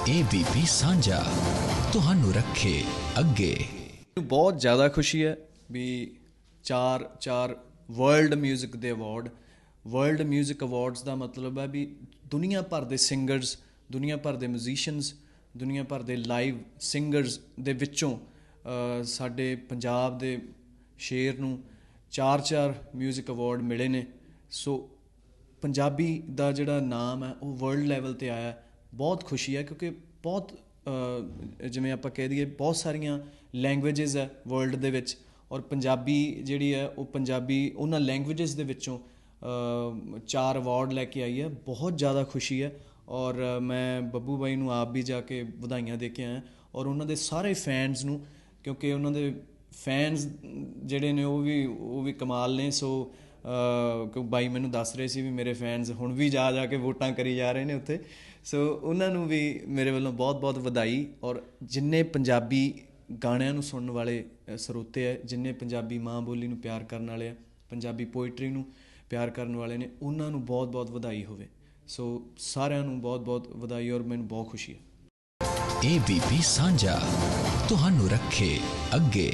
ABP ਸਾਂਝਾ ਤੁਹਾਨੂੰ ਰੱਖੇ ਅੱਗੇ ਮੈਨੂੰ ਬਹੁਤ ਜ਼ਿਆਦਾ ਖੁਸ਼ੀ ਹੈ ਵੀ ਚਾਰ ਚਾਰ ਵਰਲਡ 뮤직 ਦੇ ਅਵਾਰਡ ਵਰਲਡ 뮤직 ਅਵਾਰਡਸ ਦਾ ਮਤਲਬ ਹੈ ਵੀ ਦੁਨੀਆ ਭਰ ਦੇ ਸਿੰਗਰਸ ਦੁਨੀਆ ਭਰ ਦੇ ਮਿਊਜ਼ੀਸ਼ੀਅਨਸ ਦੁਨੀਆ ਭਰ ਦੇ ਲਾਈਵ ਸਿੰਗਰਸ ਦੇ ਵਿੱਚੋਂ ਅ, ਸਾਡੇ ਪੰਜਾਬ ਦੇ ਸ਼ੇਰ ਨੂੰ ਚਾਰ ਚਾਰ 뮤직 ਅਵਾਰਡ ਮਿਲੇ ਨੇ ਸੋ ਪੰਜਾਬੀ ਦਾ ਜਿਹੜਾ ਨਾਮ ਹੈ ਉਹ ਵਰਲਡ ਲੈਵਲ ਤੇ ਆਇਆ ਹੈ। ਬਹੁਤ ਖੁਸ਼ੀ ਹੈ ਕਿਉਂਕਿ ਬਹੁਤ ਜਿਵੇਂ ਆਪਾਂ ਕਹਿ ਦਈਏ ਬਹੁਤ ਸਾਰੀਆਂ ਲੈਂਗੁਏਜਸ ਹੈ ਵਰਲਡ ਦੇ ਵਿੱਚ ਔਰ ਪੰਜਾਬੀ ਜਿਹੜੀ ਹੈ ਉਹ ਪੰਜਾਬੀ ਉਹਨਾਂ ਲੈਂਗੁਏਜਸ ਦੇ ਵਿੱਚੋਂ ਚਾਰ ਅਵਾਰਡ ਲੈ ਕੇ ਆਈ ਹੈ, ਬਹੁਤ ਜ਼ਿਆਦਾ ਖੁਸ਼ੀ ਹੈ ਔਰ ਮੈਂ ਬੱਬੂ ਬਾਈ ਨੂੰ ਆਪ ਵੀ ਜਾ ਕੇ ਵਧਾਈਆਂ ਦੇ ਕੇ ਆਇਆ ਔਰ ਉਹਨਾਂ ਦੇ ਸਾਰੇ ਫੈਨਸ ਨੂੰ ਕਿਉਂਕਿ ਉਹਨਾਂ ਦੇ ਫੈਨਸ ਜਿਹੜੇ ਨੇ ਉਹ ਵੀ ਉਹ ਵੀ ਕਮਾਲ ਨੇ, ਸੋ ਕਿਉਂ ਬਾਈ ਮੈਨੂੰ ਦੱਸ ਰਹੇ ਸੀ ਵੀ ਮੇਰੇ ਫੈਨਸ ਹੁਣ ਵੀ ਜਾ ਜਾ ਕੇ ਵੋਟਾਂ ਕਰੀ ਜਾ ਰਹੇ ਨੇ ਉੱਥੇ। ਸੋ ਉਹਨਾਂ ਨੂੰ ਵੀ ਮੇਰੇ ਵੱਲੋਂ ਬਹੁਤ-ਬਹੁਤ ਵਧਾਈ ਔਰ ਜਿੰਨੇ ਪੰਜਾਬੀ ਗਾਣਿਆਂ ਨੂੰ ਸੁਣਨ ਵਾਲੇ ਸਰੋਤੇ ਹੈ ਜਿੰਨੇ ਪੰਜਾਬੀ ਮਾਂ ਬੋਲੀ ਨੂੰ ਪਿਆਰ ਕਰਨ ਵਾਲੇ ਆ, ਪੰਜਾਬੀ ਪੋਇਟਰੀ ਨੂੰ ਪਿਆਰ ਕਰਨ ਵਾਲੇ ਨੇ, ਉਹਨਾਂ ਨੂੰ ਬਹੁਤ-ਬਹੁਤ ਵਧਾਈ ਹੋਵੇ। ਸੋ ਸਾਰਿਆਂ ਨੂੰ ਬਹੁਤ-ਬਹੁਤ ਵਧਾਈ ਔਰ ਮੈਨੂੰ ਬਹੁਤ ਖੁਸ਼ੀ ਹੈ। ABP ਸਾਂਝਾ, ਤੁਹਾਨੂੰ ਰੱਖੇ ਅੱਗੇ।